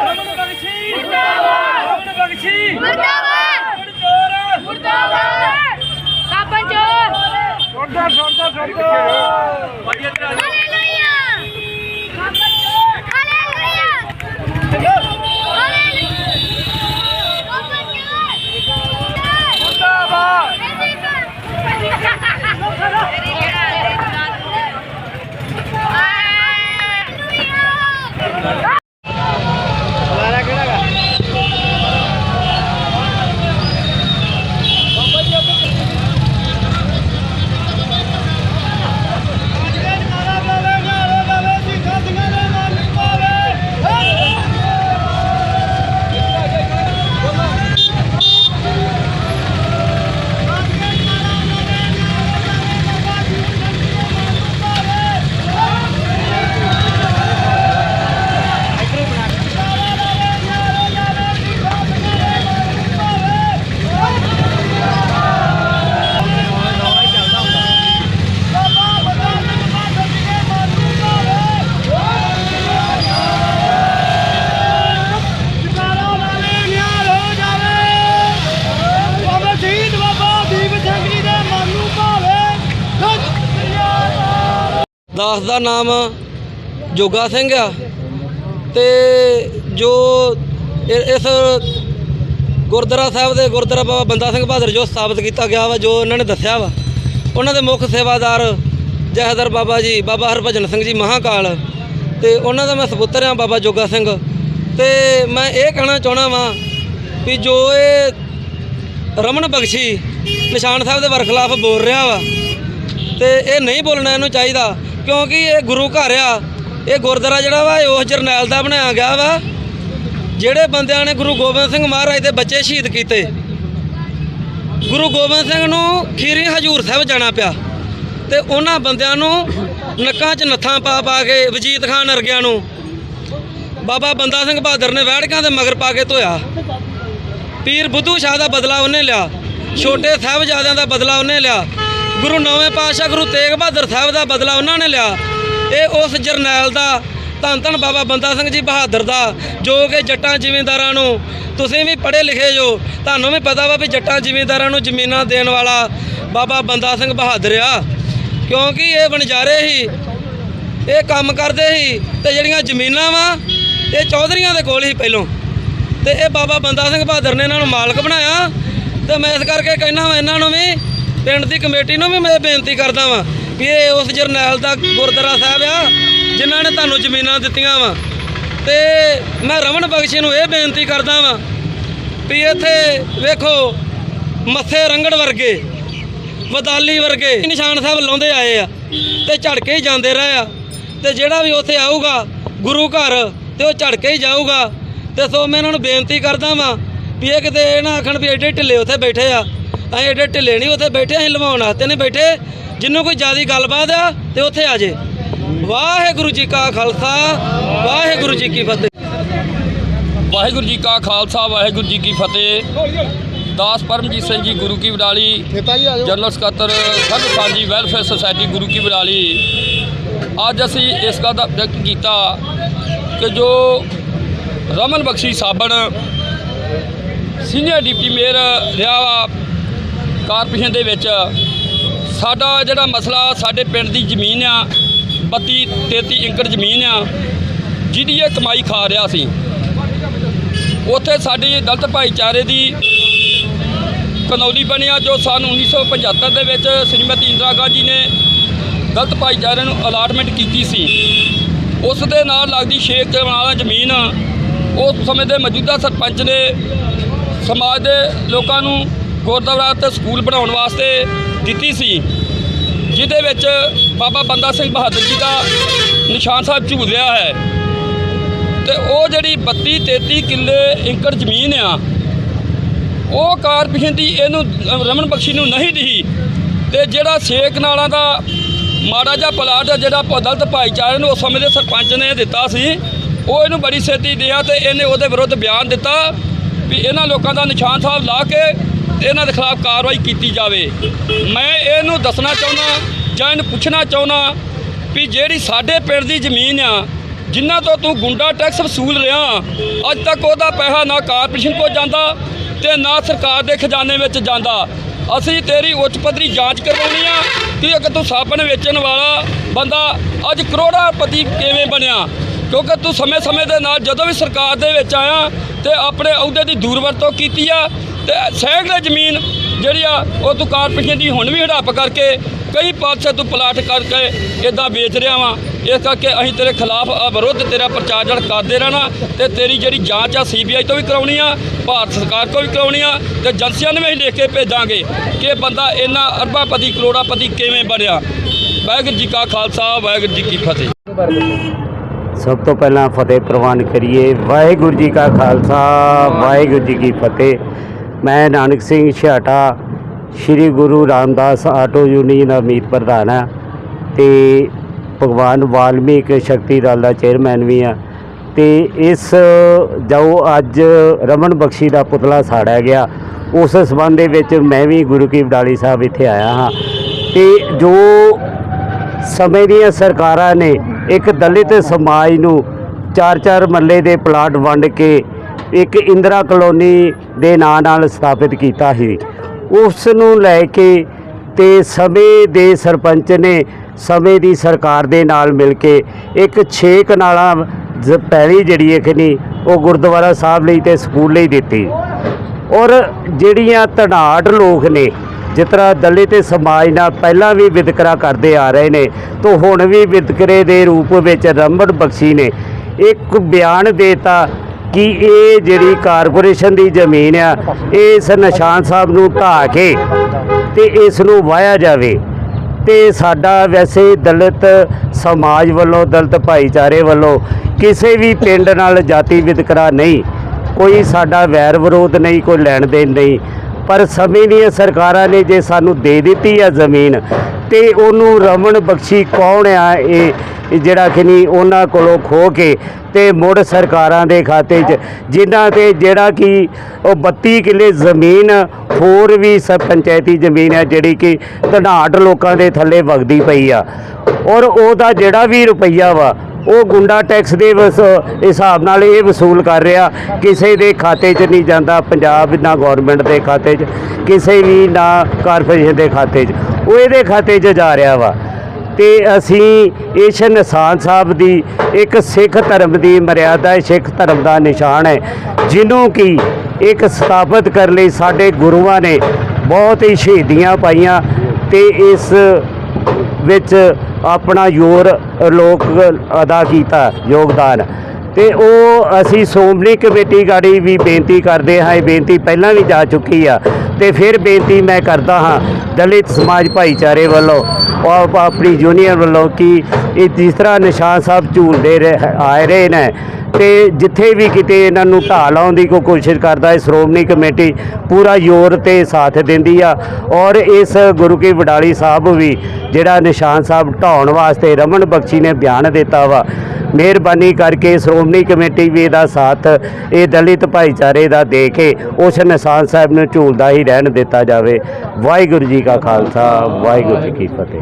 ਰਮਨ ਬਖਸ਼ੀ ਮੁਰਦਾਬਾਦ ਰਮਨ ਬਖਸ਼ੀ ਮੁਰਦਾਬਾਦ ਮੁਰਦਾਬਾਦ ਮੁਰਦਾਬਾਦ ਕਾਪਨ ਚੋਰ ਹਾਲੇਲੂਇਆ ਕਾਪਨ ਦਾਸ ਦਾ ਨਾਮ ਜੋਗਾ ਸਿੰਘ ਆ। ਤੇ ਜੋ ਇ- ਇਸ ਗੁਰਦੁਆਰਾ ਸਾਹਿਬ ਦੇ ਗੁਰਦੁਆਰਾ ਬਾਬਾ ਬੰਦਾ ਸਿੰਘ ਬਹਾਦਰ ਜੋ ਸਥਾਪਿਤ ਕੀਤਾ ਗਿਆ ਵਾ, ਜੋ ਉਹਨਾਂ ਨੇ ਦੱਸਿਆ ਵਾ, ਉਹਨਾਂ ਦੇ ਮੁੱਖ ਸੇਵਾਦਾਰ ਜਹਦਰ ਬਾਬਾ ਜੀ, ਬਾਬਾ ਹਰਭਜਨ ਸਿੰਘ ਜੀ ਮਹਾਕਾਲ ਤੇ ਉਹਨਾਂ ਦਾ ਮੈਂ ਸਪੁੱਤਰ ਆ ਬਾਬਾ ਜੋਗਾ ਸਿੰਘ। ਤੇ ਮੈਂ ਇਹ ਕਹਿਣਾ ਚਾਹਣਾ ਵਾਂ ਵੀ ਜੋ ਇਹ ਰਮਨ ਬਖਸ਼ੀ ਨਿਸ਼ਾਨ ਸਾਹਿਬ ਦੇ ਵਰਖਲਾਫ ਬੋਲ ਰਿਹਾ ਵਾ, ਤੇ ਇਹ ਨਹੀਂ ਬੋਲਣਾ ਇਹਨੂੰ ਚਾਹੀਦਾ। ਕਿਉਂਕਿ ਇਹ ਗੁਰੂ ਘਰ ਆ, ਇਹ ਗੁਰਦੁਆਰਾ ਜਿਹੜਾ ਵਾ ਉਸ ਜਰਨੈਲ ਦਾ ਬਣਾਇਆ ਗਿਆ ਵਾ, ਜਿਹੜੇ ਬੰਦਿਆਂ ਨੇ ਗੁਰੂ ਗੋਬਿੰਦ ਸਿੰਘ ਮਹਾਰਾਜ ਦੇ ਬੱਚੇ ਸ਼ਹੀਦ ਕੀਤੇ। ਗੁਰੂ ਗੋਬਿੰਦ ਸਿੰਘ ਨੂੰ ਖੀਰੀ ਹਜੂਰ ਸਾਹਿਬ ਜਾਣਾ ਪਿਆ ਤੇ ਉਹਨਾਂ ਬੰਦਿਆਂ ਨੂੰ ਨੱਕਾਂ 'ਚ ਨੱਥਾਂ ਪਾ ਪਾ ਕੇ ਵਜੀਤ ਖਾਨ ਅਰਗਿਆਂ ਨੂੰ ਬਾਬਾ ਬੰਦਾ ਸਿੰਘ ਬਹਾਦਰ ਨੇ ਵਹਿੜਕਾਂ ਦੇ ਮਗਰ ਪਾ ਕੇ ਧੋਇਆ। ਪੀਰ ਬੁੱਧੂ ਸ਼ਾਹ ਦਾ ਬਦਲਾ ਉਹਨੇ ਲਿਆ, ਛੋਟੇ ਸਾਹਿਬਜ਼ਾਦਿਆਂ ਦਾ ਬਦਲਾ ਉਹਨੇ ਲਿਆ। ਗੁਰੂ ਨੌਵੇਂ ਪਾਤਸ਼ਾਹ ਗੁਰੂ ਤੇਗ ਬਹਾਦਰ ਸਾਹਿਬ ਦਾ ਬਦਲਾ ਉਹਨਾਂ ਨੇ ਲਿਆ। ਇਹ ਉਸ ਜਰਨੈਲ ਦਾ, ਧੰਨ ਧੰਨ ਬਾਬਾ ਬੰਦਾ ਸਿੰਘ ਜੀ ਬਹਾਦਰ ਦਾ, ਜੋ ਕਿ ਜੱਟਾਂ ਜ਼ਿਮੀਂਦਾਰਾਂ ਨੂੰ, ਤੁਸੀਂ ਵੀ ਪੜ੍ਹੇ ਲਿਖੇ ਜੋ, ਤੁਹਾਨੂੰ ਵੀ ਪਤਾ ਵਾ ਵੀ ਜੱਟਾਂ ਜ਼ਿਮੀਂਦਾਰਾਂ ਨੂੰ ਜ਼ਮੀਨਾਂ ਦੇਣ ਵਾਲਾ ਬਾਬਾ ਬੰਦਾ ਸਿੰਘ ਬਹਾਦਰ ਆ। ਕਿਉਂਕਿ ਇਹ ਵਣਜਾਰੇ ਹੀ, ਇਹ ਕੰਮ ਕਰਦੇ ਸੀ ਤੇ ਜਿਹੜੀਆਂ ਜ਼ਮੀਨਾਂ ਵਾ, ਇਹ ਚੌਧਰੀਆਂ ਦੇ ਕੋਲ ਹੀ ਪਹਿਲੋਂ। ਤੇ ਇਹ ਬਾਬਾ ਬੰਦਾ ਸਿੰਘ ਬਹਾਦਰ ਨੇ ਇਹਨਾਂ ਨੂੰ ਮਾਲਕ ਬਣਾਇਆ, ਤੇ ਮੈਂ ਇਸ ਕਰਕੇ ਕਹਿਣਾ ਵਾ, ਇਹਨਾਂ ਨੂੰ ਵੀ ਪਿੰਡ ਦੀ ਕਮੇਟੀ ਨੂੰ ਵੀ ਮੈਂ ਬੇਨਤੀ ਕਰਦਾ ਵਾਂ ਵੀ ਇਹ ਉਸ ਜਰਨੈਲ ਦਾ ਗੁਰਦੁਆਰਾ ਸਾਹਿਬ ਆ, ਜਿਨ੍ਹਾਂ ਨੇ ਤੁਹਾਨੂੰ ਜ਼ਮੀਨਾਂ ਦਿੱਤੀਆਂ ਵਾ। ਤੇ ਮੈਂ ਰਮਨ ਬਖਸ਼ੀ ਨੂੰ ਇਹ ਬੇਨਤੀ ਕਰਦਾ ਵਾਂ ਵੀ ਇੱਥੇ ਵੇਖੋ, ਮੱਥੇ ਰੰਗੜ ਵਰਗੇ, ਵਦਾਲੀ ਵਰਗੇ ਨਿਸ਼ਾਨ ਸਾਹਿਬ ਲਾਉਂਦੇ ਆਏ ਆ ਤੇ ਝੜ ਕੇ ਹੀ ਜਾਂਦੇ ਰਹੇ ਆ। ਤੇ ਜਿਹੜਾ ਵੀ ਉੱਥੇ ਆਊਗਾ ਗੁਰੂ ਘਰ, ਤੇ ਉਹ ਝੜ ਕੇ ਹੀ ਜਾਊਗਾ। ਤੇ ਸੋ ਮੈਂ ਇਹਨਾਂ ਨੂੰ ਬੇਨਤੀ ਕਰਦਾ ਵਾਂ ਵੀ ਇਹ ਕਿਤੇ ਇਹ ਨਾ ਆਖਣ ਵੀ ਐਡੇ ਢਿੱਲੇ ਉੱਥੇ ਬੈਠੇ ਆ। ਅਸੀਂ ਐਡੇ ਢਿੱਲੇ ਨਹੀਂ ਉੱਥੇ ਬੈਠੇ ਅਸੀਂ ਲਵਾਉਣ ਵਾਸਤੇ ਨਹੀਂ ਬੈਠੇ। ਜਿੰਨੂੰ ਕੋਈ ਜਿਆਦੀ ਗੱਲਬਾਤ ਆ ਤੇ ਉੱਥੇ ਆ ਜੇ। ਵਾਹਿਗੁਰੂ ਜੀ ਕਾ ਖਾਲਸਾ ਵਾਹਿਗੁਰੂ ਜੀ ਕੀ ਫਤਿਹ। ਵਾਹਿਗੁਰੂ ਜੀ ਕਾ ਖਾਲਸਾ ਵਾਹਿਗੁਰੂ ਜੀ ਕੀ ਫਤਿਹ। ਦਾਸ ਪਰਮਜੀਤ ਸਿੰਘ ਜੀ ਗੁਰੂ ਕੀ ਬਡਾਲੀ। ਜਨਰਲ ਸਕੱਤਰ ਸੰਘ ਸਾਂਝੀ ਵੈਲਫੇਅਰ ਸੁਸਾਇਟੀ ਗੁਰੂ ਕੀ ਬਡਾਲੀ। ਅੱਜ ਅਸੀਂ ਇਸ ਗੱਲ ਦਾ ਪ੍ਰੋਜੈਕਟ ਕੀਤਾ ਕਿ ਜੋ ਰਮਨ ਬਖਸ਼ੀ ਸਾਬਣ ਸੀਨੀਅਰ ਡਿਪਟੀ ਮੇਅਰ ਰਿਹਾ ਵਾ ਕਾਰਪੋਰੇਸ਼ਨ ਦੇ ਵਿੱਚ ਸਾਡਾ ਜਿਹੜਾ ਮਸਲਾ ਸਾਡੇ ਪਿੰਡ ਦੀ ਜ਼ਮੀਨ ਆ 32 33 ਏਕੜ ਜ਼ਮੀਨ ਆ, ਜਿਹਦੀ ਇਹ ਕਮਾਈ ਖਾ ਰਿਹਾ ਸੀ। ਉੱਥੇ ਸਾਡੀ ਦਲਤ ਭਾਈਚਾਰੇ ਦੀ ਕਨੌਲੀ ਬਣਿਆ ਜੋ ਸਨ 1975 ਦੇ ਵਿੱਚ ਸ਼੍ਰੀਮਤੀ ਇੰਦਰਾ ਗਾਂਧੀ ਨੇ ਦਲਤ ਭਾਈਚਾਰੇ ਨੂੰ ਅਲਾਟਮੈਂਟ ਕੀਤੀ ਸੀ। ਉਸ ਦੇ ਨਾਲ ਲੱਗਦੀ ਸ਼ੇਖ ਵਾਲਾ ਜ਼ਮੀਨ ਉਸ ਸਮੇਂ ਦੇ ਮੌਜੂਦਾ ਸਰਪੰਚ ਨੇ ਸਮਾਜ ਦੇ ਲੋਕਾਂ ਨੂੰ ਗੁਰਦੁਆਰਾ ਤੇ ਸਕੂਲ ਬਣਾਉਣ ਵਾਸਤੇ ਦਿੱਤੀ ਸੀ, ਜਿਹਦੇ ਵਿੱਚ ਬਾਬਾ ਬੰਦਾ ਸਿੰਘ ਬਹਾਦਰ ਜੀ ਦਾ ਨਿਸ਼ਾਨ ਸਾਹਿਬ ਝੂਲਿਆ ਹੈ। ਤੇ ਉਹ ਜਿਹੜੀ 32 33 ਕਿੱਲੇ ਏਕੜ ਜ਼ਮੀਨ ਆ, ਉਹ ਕਾਰਪੋਰੇਸ਼ਨ ਦੀ ਇਹਨੂੰ ਰਮਨ ਬਖਸ਼ੀ ਨੂੰ ਨਹੀਂ ਦੀ, ਤੇ ਜਿਹੜਾ ਸ਼ੇਕ ਨਾਲਾਂ ਦਾ ਮਾੜਾ ਜਿਹਾ ਪਲਾਟ ਆ, ਜਿਹੜਾ ਦਲਤ ਭਾਈਚਾਰੇ ਨੂੰ ਉਸ ਸਮੇਂ ਦੇ ਸਰਪੰਚ ਨੇ ਦਿੱਤਾ ਸੀ, ਉਹ ਇਹਨੂੰ ਬੜੀ ਛੇਤੀ ਦਿਆ ਤੇ ਇਹਨੇ ਉਹਦੇ ਵਿਰੁੱਧ ਬਿਆਨ ਦਿੱਤਾ ਵੀ ਇਹਨਾਂ ਲੋਕਾਂ ਦਾ ਨਿਸ਼ਾਨ ਸਾਹਿਬ ਲਾ ਕੇ ਇਹਨਾਂ ਦੇ ਖਿਲਾਫ ਕਾਰਵਾਈ ਕੀਤੀ ਜਾਵੇ। ਮੈਂ ਇਹਨੂੰ ਦੱਸਣਾ ਚਾਹੁੰਦਾ ਜਾਂ ਇਹਨੂੰ ਪੁੱਛਣਾ ਚਾਹੁੰਦਾ ਵੀ ਜਿਹੜੀ ਸਾਡੇ ਪਿੰਡ ਦੀ ਜ਼ਮੀਨ ਆ ਜਿਨ੍ਹਾਂ ਤੋਂ ਤੂੰ ਗੁੰਡਾ ਟੈਕਸ ਵਸੂਲ ਰਿਹਾ, ਅੱਜ ਤੱਕ ਉਹਦਾ ਪੈਸਾ ਨਾ ਕਾਰਪੋਰੇਸ਼ਨ ਕੋਲ ਜਾਂਦਾ ਤੇ ਨਾ ਸਰਕਾਰ ਦੇ ਖਜ਼ਾਨੇ ਵਿੱਚ ਜਾਂਦਾ। ਅਸੀਂ ਤੇਰੀ ਉੱਚ ਪੱਧਰੀ ਜਾਂਚ ਕਰਵਾਉਣੀ ਆ ਕਿ ਅਗਰ ਤੂੰ ਸਾਬਣ ਵੇਚਣ ਵਾਲਾ ਬੰਦਾ ਅੱਜ ਕਰੋੜਾਪਤੀ ਕਿਵੇਂ ਬਣਿਆ? ਕਿਉਂਕਿ ਤੂੰ ਸਮੇਂ-ਸਮੇਂ ਦੇ ਨਾਲ ਜਦੋਂ ਵੀ ਸਰਕਾਰ ਦੇ ਵਿੱਚ ਆਇਆ ਤੇ ਆਪਣੇ ਅਹੁਦੇ ਦੀ ਦੂਰਵਰਤੋਂ ਕੀਤੀ ਆ ਤੇ ਸੈਂਕੜੇ ਜ਼ਮੀਨ ਜਿਹੜੀ ਆ, ਉਹ ਤੂੰ ਕਾਰਪੋਰੇਸ਼ਨ ਦੀ ਹੁਣ ਵੀ ਹੜੱਪ ਕਰਕੇ ਕਈ ਪਾਸੇ ਤੂੰ ਪਲਾਟ ਕਰਕੇ ਇਦਾਂ ਵੇਚ ਰਿਹਾ ਵਾਂ। ਇਸ ਕਰਕੇ ਅਸੀਂ ਤੇਰੇ ਖਿਲਾਫ ਵਿਰੁੱਧ ਤੇਰਾ ਪ੍ਰਚਾਰ ਜੜ ਕਰਦੇ ਰਹਿਣਾ ਤੇ ਤੇਰੀ ਜਿਹੜੀ ਜਾਂਚ ਆ ਸੀਬੀਆਈ ਤੋਂ ਵੀ ਕਰਾਉਣੀ ਆ, ਭਾਰਤ ਸਰਕਾਰ ਤੋਂ ਵੀ ਕਰਾਉਣੀ ਆ ਤੇ ਏਜੰਸੀਆਂ ਨੂੰ ਵੀ ਅਸੀਂ ਲਿਖ ਕੇ ਭੇਜਾਂਗੇ ਕਿ ਇਹ ਬੰਦਾ ਇੰਨਾ ਅਰਬਾਪਤੀ ਕਰੋੜਾਪਤੀ ਕਿਵੇਂ ਬਣਿਆ। ਵਾਹਿਗੁਰੂ ਜੀ ਕਾ ਖਾਲਸਾ, ਵਾਹਿਗੁਰੂ ਜੀ ਕੀ ਫਤਿਹ। ਸਭ ਤੋਂ ਪਹਿਲਾਂ ਫਤਿਹ ਪ੍ਰਵਾਨ ਕਰੀਏ। ਵਾਹਿਗੁਰੂ ਜੀ ਕਾ ਖਾਲਸਾ, ਵਾਹਿਗੁਰੂ ਜੀ ਕੀ ਫਤਿਹ। ਮੈਂ ਨਾਨਕ ਸਿੰਘ ਛਾਟਾ ਸ੍ਰੀ ਗੁਰੂ ਰਾਮਦਾਸ ਆਟੋ ਯੂਨੀਅਨ ਅਮੀਰ ਪ੍ਰਧਾਨ ਹਾਂ ਤੇ ਭਗਵਾਨ ਵਾਲਮੀਕ ਸ਼ਕਤੀ ਦਲ ਦਾ ਚੇਅਰਮੈਨ ਵੀ ਹਾਂ। ਤੇ ਇਸ ਜੋ ਅੱਜ ਰਮਨ ਬਖਸ਼ੀ ਦਾ ਪੁਤਲਾ ਸਾੜਿਆ ਗਿਆ। ਉਸ ਸਬੰਧ ਦੇ ਵਿੱਚ ਮੈਂ ਵੀ ਗੁਰੂ ਕੀ ਬਡਾਲੀ ਸਾਹਿਬ ਇੱਥੇ ਆਇਆ ਹਾਂ। ਤੇ ਜੋ ਸਮੇਂ ਦੀਆਂ ਸਰਕਾਰਾਂ ਨੇ ਇੱਕ ਦਲਿਤ ਸਮਾਜ ਨੂੰ ਚਾਰ ਚਾਰ ਮੱਲੇ ਦੇ ਪਲਾਟ ਵੰਡ ਕੇ ਇੱਕ ਇੰਦਰਾ ਕਲੋਨੀ ਦੇ ਨਾਂ ਨਾਲ ਸਥਾਪਿਤ ਕੀਤਾ ਸੀ। ਉਸ ਨੂੰ ਲੈ ਕੇ ਤੇ ਸਮੇਂ ਦੇ ਸਰਪੰਚ ਨੇ ਸਮੇਂ ਦੀ ਸਰਕਾਰ ਦੇ ਨਾਲ ਮਿਲ ਕੇ ਇੱਕ ਛੇ ਕਨਾਲਾਂ ਜ਼- ਜਿਹੜੀ ਇੱਕ ਨਹੀਂ ਉਹ ਗੁਰਦੁਆਰਾ ਸਾਹਿਬ ਲਈ ਤੇ ਸਕੂਲ ਲਈ ਦਿੱਤੀ। ਔਰ ਜਿਹੜੀਆਂ ਧਨਾਟ ਲੋਕ ਨੇ, ਜਿਸ ਤਰ੍ਹਾਂ ਦਲਿਤ ਸਮਾਜ ਨਾਲ ਪਹਿਲਾਂ ਵੀ ਵਿਤਕਰਾ ਕਰਦੇ ਆ ਰਹੇ ਨੇ ਤੋਂ ਹੁਣ ਵੀ ਵਿਤਕਰੇ ਦੇ ਰੂਪ ਵਿੱਚ ਰਮਨ ਬਖਸ਼ੀ ਨੇ। ਇੱਕ ਬਿਆਨ ਦੇਤਾ ਕਿ ਇਹ ਜਿਹੜੀ ਕਾਰਪੋਰੇਸ਼ਨ ਦੀ ਜ਼ਮੀਨ ਆ, ਇਸ ਨਿਸ਼ਾਨ ਸਾਹਿਬ ਨੂੰ ਢਾਹ ਕੇ ਤੇ ਇਸ ਨੂੰ ਵਾਇਆ ਜਾਵੇ। ਤੇ ਸਾਡਾ ਵੈਸੇ ਦਲਿਤ ਸਮਾਜ ਵੱਲੋਂ, ਦਲਿਤ ਭਾਈਚਾਰੇ ਵੱਲੋਂ ਕਿਸੇ ਵੀ ਪਿੰਡ ਨਾਲ ਜਾਤੀ ਵਿਤਕਰਾ ਨਹੀਂ, ਕੋਈ ਸਾਡਾ ਵੈਰ ਵਿਰੋਧ ਨਹੀਂ, ਕੋਈ ਲੈਣ ਦੇਣ ਨਹੀਂ। ਪਰ ਸਮੇਂ ਦੀਆਂ ਸਰਕਾਰਾਂ ਨੇ ਜੇ ਸਾਨੂੰ ਦੇ ਦਿੱਤੀ ਆ ਜ਼ਮੀਨ ਤੇ ਉਹਨੂੰ ਰਮਨ ਬਖਸ਼ੀ ਕੌਣ ਆ ਇਹ ਜਿਹੜਾ ਕਿ ਨਹੀਂ ਉਹਨਾਂ ਕੋਲੋਂ ਖੋ ਕੇ ਤੇ ਮੁੜ ਸਰਕਾਰਾਂ ਦੇ ਖਾਤੇ 'ਚ, ਜਿਨ੍ਹਾਂ ਤੇ ਜਿਹੜਾ ਕਿ ਉਹ 32 ਕਿੱਲੇ ਜ਼ਮੀਨ, ਹੋਰ ਵੀ ਸਬ ਪੰਚਾਇਤੀ ਜ਼ਮੀਨ ਹੈ ਜਿਹੜੀ ਕਿ ਧਨਾਟ ਲੋਕਾਂ ਦੇ ਥੱਲੇ ਵਗਦੀ ਪਈ ਆ। ਔਰ ਉਹਦਾ ਜਿਹੜਾ ਵੀ ਰੁਪਈਆ ਵਾ, ਉਹ ਗੁੰਡਾ ਟੈਕਸ ਦੇ ਹਿਸਾਬ ਨਾਲ ਇਹ ਵਸੂਲ ਕਰ ਰਿਹਾ, ਕਿਸੇ ਦੇ ਖਾਤੇ 'ਚ ਨਹੀਂ ਜਾਂਦਾ ਪੰਜਾਬ ਨਾ ਗਵਰਨਮੈਂਟ ਦੇ ਖਾਤੇ 'ਚ, ਕਿਸੇ ਵੀ ਨਾ ਕਾਰਪੋਰੇਸ਼ਨ ਦੇ ਖਾਤੇ 'ਚ। ਉਹ ਇਹਦੇ ਖਾਤੇ 'ਚ ਜਾ ਰਿਹਾ ਵਾ। ਤੇ ਅਸੀਂ ਇਸ ਨਿਸ਼ਾਨ ਸਾਹਿਬ ਦੀ ਇੱਕ ਸਿੱਖ ਧਰਮ ਦੀ ਮਰਿਆਦਾ, ਸਿੱਖ ਧਰਮ ਦਾ ਨਿਸ਼ਾਨ ਹੈ, ਜਿਹਨੂੰ ਕਿ ਇੱਕ ਸਥਾਪਿਤ ਕਰਨ ਲਈ ਸਾਡੇ ਗੁਰੂਆਂ ਨੇ ਬਹੁਤ ਹੀ ਸ਼ਹੀਦੀਆਂ ਪਾਈਆਂ ਤੇ ਇਸ ਵਿੱਚ ਆਪਣਾ ਯੋਰ ਲੋਕ ਅਦਾ ਕੀਤਾ, ਯੋਗਦਾਨ। ਤੇ ਉਹ ਅਸੀਂ ਸ਼੍ਰੋਮਣੀ ਕਮੇਟੀ ਗਾੜੀ ਵੀ ਬੇਨਤੀ ਕਰਦੇ ਹਾਂ, ਇਹ ਬੇਨਤੀ ਪਹਿਲਾਂ ਵੀ ਜਾ ਚੁੱਕੀ ਆ। ਤੇ ਫਿਰ ਬੇਨਤੀ ਮੈਂ ਕਰਦਾ ਹਾਂ ਦਲਿਤ ਸਮਾਜ ਭਾਈਚਾਰੇ ਵੱਲੋਂ ਔਰ ਆਪਣੀ ਯੂਨੀਅਨ ਵੱਲੋਂ ਕਿ ਇਹ ਜਿਸ ਤਰ੍ਹਾਂ ਨਿਸ਼ਾਨ ਸਾਹਿਬ ਝੂਲਦੇ ਰਹੇ, ਆਏ ਰਹੇ ਨੇ, ਤੇ ਜਿੱਥੇ ਵੀ ਕਿਤੇ ਇਹਨਾਂ ਨੂੰ ਢਾਹ ਲਾਉਣ ਦੀ ਕੋਈ ਕੋਸ਼ਿਸ਼ ਕਰਦਾ ਹੈ ਸ਼੍ਰੋਮਣੀ ਕਮੇਟੀ ਪੂਰਾ ਜ਼ੋਰ ਤੇ ਸਾਥ ਦਿੰਦੀ ਆ। ਔਰ ਇਸ ਗੁਰੂ ਕੀ ਵਡਾਲੀ ਸਾਹਿਬ ਵੀ ਜਿਹੜਾ ਨਿਸ਼ਾਨ ਸਾਹਿਬ ਢਾਉਣ ਵਾਸਤੇ ਰਮਨ ਬਖਸ਼ੀ ਨੇ ਬਿਆਨ ਦਿੱਤਾ ਵਾ ਮਿਹਰਬਾਨੀ ਕਰਕੇ ਸ਼੍ਰੋਮਣੀ ਕਮੇਟੀ ਵੀ ਇਹਦਾ ਸਾਥ, ਇਹ ਦਲਿਤ ਭਾਈਚਾਰੇ ਦਾ ਦੇ ਕੇ ਉਸ ਨਿਸ਼ਾਨ ਸਾਹਿਬ ਨੂੰ ਝੂਲਦਾ ਹੀ ਰਹਿਣ ਦਿੱਤਾ ਜਾਵੇ। ਵਾਹਿਗੁਰੂ ਜੀ ਕਾ ਖਾਲਸਾ, ਵਾਹਿਗੁਰੂ ਜੀ ਕੀ ਫਤਿਹ।